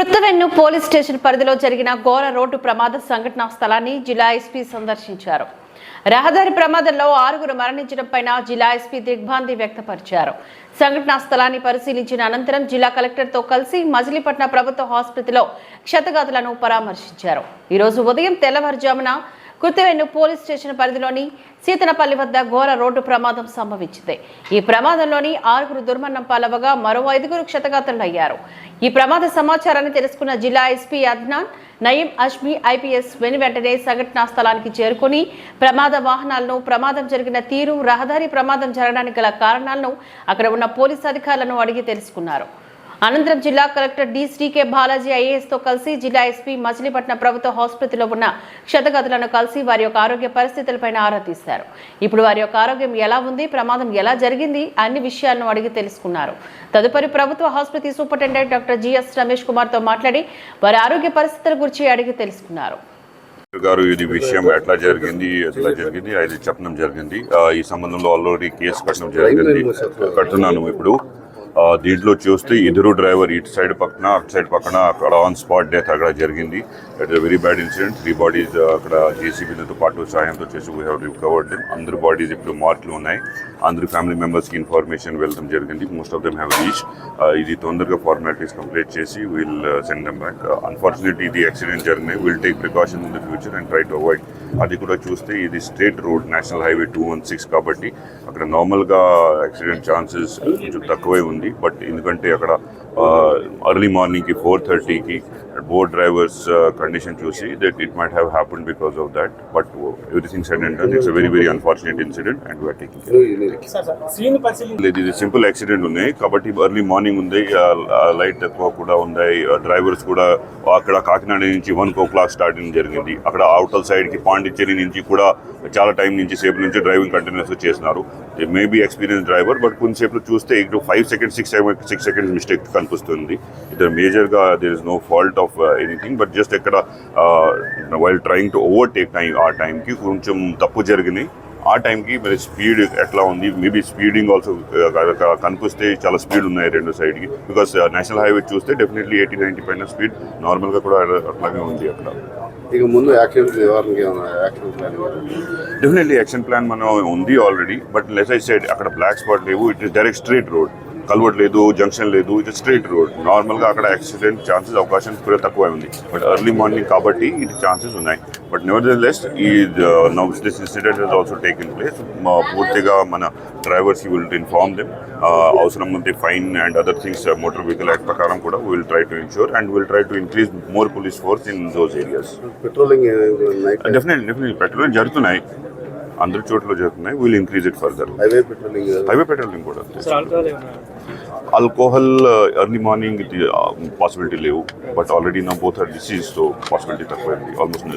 కృత్తవెన్ను police station పరిధిలో జరిగిన ఘోర రోడ్డు ప్రమాద సంఘటనా స్థలాన్ని జిల్లా ఎస్పీ సందర్శించారు. రహదారి ప్రమాదంలో ఆరుగురు మరణించడం పైన జిల్లా ఎస్పీ దిగ్భ్రాంతి వ్యక్తపరిచారు. సంఘటనా స్థలాన్ని పరిశీలించిన అనంతరం జిల్లా కలెక్టర్తో కలిసి మజిలీపట్నం ప్రభుత్వ ఆసుపత్రిలో క్షతగాతులను పరామర్శించారు. ఈరోజు ఉదయం తెల్లవారుజామున కుత్తివెన్ను పోలీస్ స్టేషన్ పరిధిలోని సీతనపల్లి వద్ద ఘోర రోడ్డు ప్రమాదం సంభవించింది. ఈ ప్రమాదంలోని ఆరుగురు దుర్మరణం పాలవగా మరో ఐదుగురు క్షతగాతులయ్యారు. ఈ ప్రమాద సమాచారాన్ని తెలుసుకున్న జిల్లా ఎస్పీ అద్నాన్ నయీం అష్మి ఐపీఎస్ వెను వెంటనే సంఘటనా స్థలానికి చేరుకుని ప్రమాద వాహనాలను ప్రమాదం జరిగిన తీరు రహదారి ప్రమాదం జరగడానికి గల కారణాలను అక్కడ ఉన్న పోలీస్ అధికారులను అడిగి తెలుసుకున్నారు. అనంతరం జిల్లా కలెక్టర్ డి శ్రీకే బాలాజీ ఐఏఎస్తో కలిసి జిల్లా ఎస్పీ మచిలీపట్నం ప్రభుత్వ ఆసుపత్రిలో ఉన్న క్షతగతులను కలిసి వారి యొక్క ఆరోగ్య పరిస్థితులపైన ఆరా తీశారు. ఇప్పుడు వారి యొక్క ఆరోగ్యం ఎలా ఉంది? ప్రమాదం ఎలా జరిగింది? అన్ని విషయాలను అడిగి తెలుసుకున్నారు. తదుపరి ప్రభుత్వ ఆసుపత్రి సూపరింటెండెంట్ డాక్టర్ జిఎస్ రమేష్ కుమార్తో మాట్లాడి వారి ఆరోగ్య పరిస్థితుల గురించి అడిగి తెలుసుకున్నారు. గారు ఇది విషయం ఎట్లా జరిగింది? ఎట్లా జరిగింది? అది చెప్పడం జరిగింది. ఈ సంబంధంలో ఆల్రెడీ కేసు కట్టడం జరిగింది. కడుతున్నాను ఇప్పుడు. దీంట్లో చూస్తే ఇద్దరు డ్రైవర్ ఇటు సైడ్ పక్కన అటు సైడ్ పక్కన అక్కడ ఆన్ స్పాట్ డెత్ అక్కడ జరిగింది. It very bad incident three bodies అక్కడ జేసీబీలతో పాటు సాయంతో చేసి వీ హ్యావ్ రికవర్డ్ అందరు బాడీస్ ఇప్పుడు మార్కులు ఉన్నాయి. అందరు ఫ్యామిలీ మెంబర్స్కి ఇన్ఫర్మేషన్ వెళ్ళడం జరిగింది. Most of them have reach ఇది తొందరగా ఫార్మాలిటీస్ కంప్లీట్ చేసి we'll send them back unfortunately ఇది యాక్సిడెంట్ జరిగినాయి will take precaution in the future and try to avoid అది కూడా చూస్తే ఇది state road national highway two one six కాబట్టి అక్కడ నార్మల్గా యాక్సిడెంట్ ఛాన్సెస్ కొంచెం తక్కువే ఉంది. బట్ ఎందుకంటే అక్కడ అర్లీ మార్నింగ్కి ఫోర్ థర్టీకి బోట్ డ్రైవర్స్ కండిషన్ చూసి that it might have happen because of that but everything said and done it's very very unfortunate incident and we are taking sir sir scene పరిశీలించి లేదు ఇది simple accident ఉన్నాయి కాబట్టి early morning ఉంది. Light ఎక్కువ కూడా ఉన్నాయి డ్రైవర్స్ కూడా అక్కడ కాకినాడ నుంచి వన్ ఓ క్లాక్ స్టార్ట్ జరిగింది. అక్కడ అవుటర్ సైడ్కి పాండిచ్చేరి నుంచి కూడా చాలా టైం నుంచి సేపు నుంచి డ్రైవింగ్ కంటిన్యూస్ చేస్తున్నారు. మేబీ ఎక్స్పీరియన్స్ డ్రైవర్ బట్ కొంతసేపు చూస్తే ఇటు five seconds six six seconds mistake కనిపిస్తుంది. ఇది మేజర్గా there is no fault of anything but just ఎక్కడ while trying to overtake time ఆ టైంకి కొంచెం తప్పు జరిగినాయి ఆ టైంకి మరి స్పీడ్ ఎట్లా ఉంది? మేబీ స్పీడింగ్ ఆల్సో కనిపిస్తే చాలా స్పీడ్ ఉన్నాయి రెండు సైడ్కి బికాస్ నేషనల్ హైవే చూస్తే డెఫినెట్లీ ఎయిటీ నైంటీ పైన స్పీడ్ నార్మల్గా కూడా అట్లాగే ఉంది అక్కడ. ఇక ముందు యాక్షన్ డెఫినెట్లీ యాక్షన్ ప్లాన్ మనం ఉంది already but less I side అక్కడ బ్లాక్ స్పాట్ లేవు it is direct street road culvert లేదు జంక్షన్ లేదు ఇట్ స్ట్రీట్ రోడ్. నార్మల్గా అక్కడ యాక్సిడెంట్ ఛాన్సెస్ అవకాశం కూడా తక్కువ ఉంది. బట్ ఎర్లీ మార్నింగ్ కాబట్టి ఇది ఛాన్సెస్ ఉన్నాయి. బట్ నెవర్ లెస్ ఈ now this incident has also taken place పూర్తిగా మన డ్రైవర్స్ విల్ ఇన్ఫార్మ్ దెమ్ అవసరం ఉంది fine and other things motor vehicle act ప్రకారం కూడా will try to insure and will try to increase more police force in those areas patrolling night definitely definitely patrol జరుగుతున్నాయి. అందరి చోట్ల జరుగుతున్నాయి. Will increase it further highway patrolling highway patrolling కూడా. Alcohol early morning possibility లేవు. But already నా both are disease so possibility తక్కువైంది. Almost